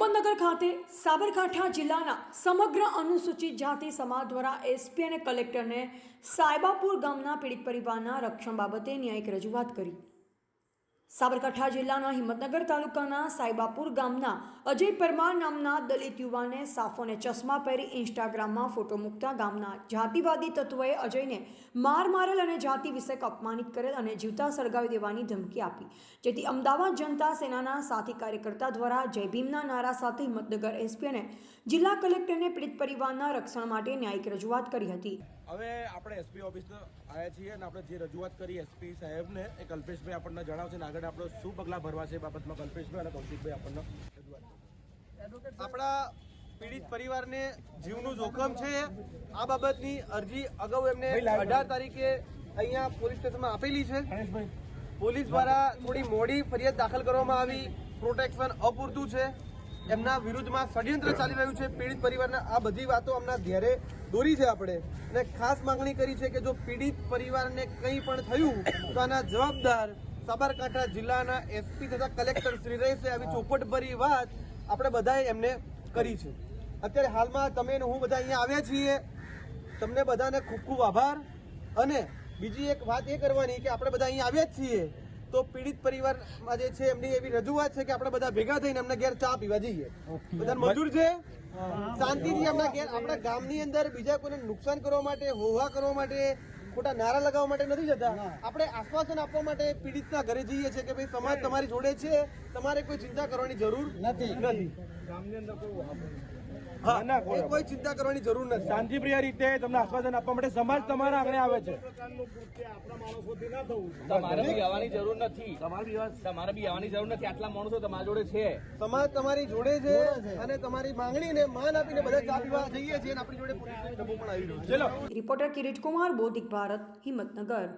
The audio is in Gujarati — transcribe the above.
હિંમતનગર ખાતે સાબરકાંઠા જિલ્લાના સમગ્ર અનુસૂચિત જાતિ સમાજ દ્વારા એસપી અને કલેક્ટરને સાયબાપુર ગામના પીડિત પરિવારના રક્ષણ બાબતે ન્યાયિક રજૂઆત કરી. સાબરકાંઠા જિલ્લાના હિંમતનગર તાલુકાના સાયબાપુર ગામના અજય પરમાર નામના દલિત યુવાને સાફોને ચશ્મા પહેરી ઇન્સ્ટાગ્રામમાં ફોટો મૂકતા ગામના જાતિવાદી તત્વોએ અજયને માર મારેલ અને જાતિ વિષયક અપમાનિત કરેલ અને જીવતા સળગાવી દેવાની ધમકી આપી. જેથી અમદાવાદ જનતા સેનાના સાથી કાર્યકર્તા દ્વારા જય ભીમના નારા સાથે હિંમતનગર એસપી અને જિલ્લા કલેક્ટરને પીડિત પરિવારના રક્ષણ માટે ન્યાયિક રજૂઆત કરી હતી. હવે આપણે એસપી ઓફિસ આવ્યા છીએ આપણે જે રજૂઆત કરી એસપી સાહેબને એક કલ્પેશભાઈ આપણને જણાવશે ને આગળ આપણે શું પગલાં ભરવા છે એ બાબતમાં કલ્પેશભાઈ અને કૌશિકભાઈ આપણને આપણા પીડિત પરિવારને જીવનું જોખમ છે. આ બાબતની અરજી અગાઉ એમને અઢાર તારીખે અહીંયા પોલીસ સ્ટેશનમાં આપેલી છે. પોલીસ દ્વારા થોડી મોડી ફરિયાદ દાખલ કરવામાં આવી. પ્રોટેક્શન અપૂરતું છે. એમના વિરુદ્ધમાં ષડયંત્ર ચાલી રહ્યું છે. પીડિત પરિવારના આ બધી વાતો અમના ધ્યારે દોરી છે આપણે. અને ખાસ માંગણી કરી છે કે જો પીડિત પરિવારને કંઈ પણ થયું તો આના જવાબદાર સાબરકાંઠા જિલ્લાના એસપી તથા કલેક્ટર શ્રી રહેશે આવી ચોપટભરી વાત આપણે બધાએ એમને કરી છે. અત્યારે હાલમાં તમે હું બધા અહીંયા આવ્યા છીએ. તમને બધાને ખૂબ ખૂબ આભાર. અને બીજી એક વાત એ કરવાની કે આપણે બધા અહીંયા આવ્યા જ છીએ. તો પીડિત પરિવારમાં જે છે એમની એવી રજૂઆત છે કે આપણે બધા ભેગા થઈને એમને ઘેર ચા પીવા જઈએ. બધા મજૂર છે? શાંતિથી એમના ઘેર આપણા ગામની અંદર બીજા કોઈને નુકસાન કરવા માટે હોવા કરવા માટે ખોટા નારા લગાવવા માટે નથી જતા. આપણે આશ્વાસન આપવા માટે પીડિતના ઘરે જઈએ છીએ કે ભાઈ સમાજ તમારી જોડે છે. તમારે કોઈ ચિંતા કરવાની જરૂર નથી. નથી. હા એ કોઈ ચિંતા કરવાની જરૂર નથી. શાંતિપ્રિય રીતે તમને આશ્વાસન આપવા માટે સમાજ તમારા આગળ આવે છે. તમારે બી આવવાની જરૂર નથી. તમારે બી તમારે બી આવવાની જરૂર નથી. આટલા માણસો તમારા જોડે છે. સમાજ તમારી જોડે છે અને તમારી માંગણીને માન આપીને બધા ચા પીવા જઈએ છીએ આપણી જોડે પોલીસ પણ આવી રહ્યો છે. રિપોર્ટર કિરીટ કુમાર બૌદ્ધિક ભારત હિંમતનગર.